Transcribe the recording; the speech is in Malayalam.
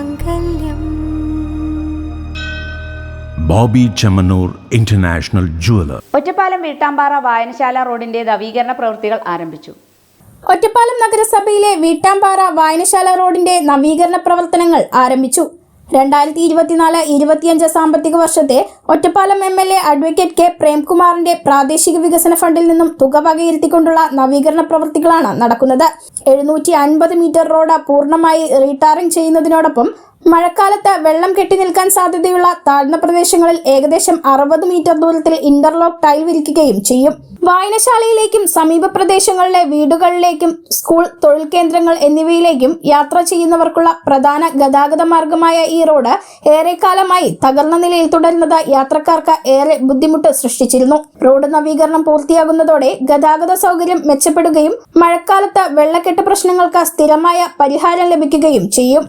Mangalyam Boby Chemmanur international jeweller. Ottapalam Veettampara വായനശാല റോഡിന്റെ നവീകരണ പ്രവൃത്തികൾ ആരംഭിച്ചു. ഒറ്റപ്പാലം നഗരസഭയിലെ വീട്ടാമ്പാറ വായനശാല റോഡിന്റെ നവീകരണ പ്രവർത്തനങ്ങൾ ആരംഭിച്ചു. രണ്ടായിരത്തി ഇരുപത്തിനാല് ഇരുപത്തിയഞ്ച് സാമ്പത്തിക വർഷത്തെ Ottapalam M L A advocate K പ്രേംകുമാറിന്റെ പ്രാദേശിക വികസന ഫണ്ടിൽ നിന്നും തുക വകയിരുത്തിക്കൊണ്ടുള്ള നവീകരണ പ്രവൃത്തികളാണ് നടക്കുന്നത്. എഴുന്നൂറ്റി അൻപത് മീറ്റർ റോഡ് പൂർണമായി റീടാറിംഗ് ചെയ്യുന്നതിനോടൊപ്പം മഴക്കാലത്ത് വെള്ളം കെട്ടി നിൽക്കാൻ സാധ്യതയുള്ള താഴ്ന്ന പ്രദേശങ്ങളിൽ ഏകദേശം അറുപത് മീറ്റർ ദൂരത്തിൽ ഇന്റർലോക്ക് ടൈൽ വിരിക്കുകയും ചെയ്യും. വായനശാലയിലേക്കും സമീപ പ്രദേശങ്ങളിലെ വീടുകളിലേക്കും സ്കൂൾ തൊഴിൽ കേന്ദ്രങ്ങൾ എന്നിവയിലേക്കും യാത്ര ചെയ്യുന്നവർക്കുള്ള പ്രധാന ഗതാഗത മാർഗമായ ഈ റോഡ് ഏറെക്കാലമായി തകർന്ന നിലയിൽ തുടരുന്നത് യാത്രക്കാർക്ക് ഏറെ ബുദ്ധിമുട്ട് സൃഷ്ടിച്ചിരുന്നു. റോഡ് നവീകരണം പൂർത്തിയാകുന്നതോടെ ഗതാഗത സൗകര്യം മെച്ചപ്പെടുകയും മഴക്കാലത്ത് വെള്ളക്കെട്ട് പ്രശ്നങ്ങൾക്ക് സ്ഥിരമായ പരിഹാരം ലഭിക്കുകയും ചെയ്യും.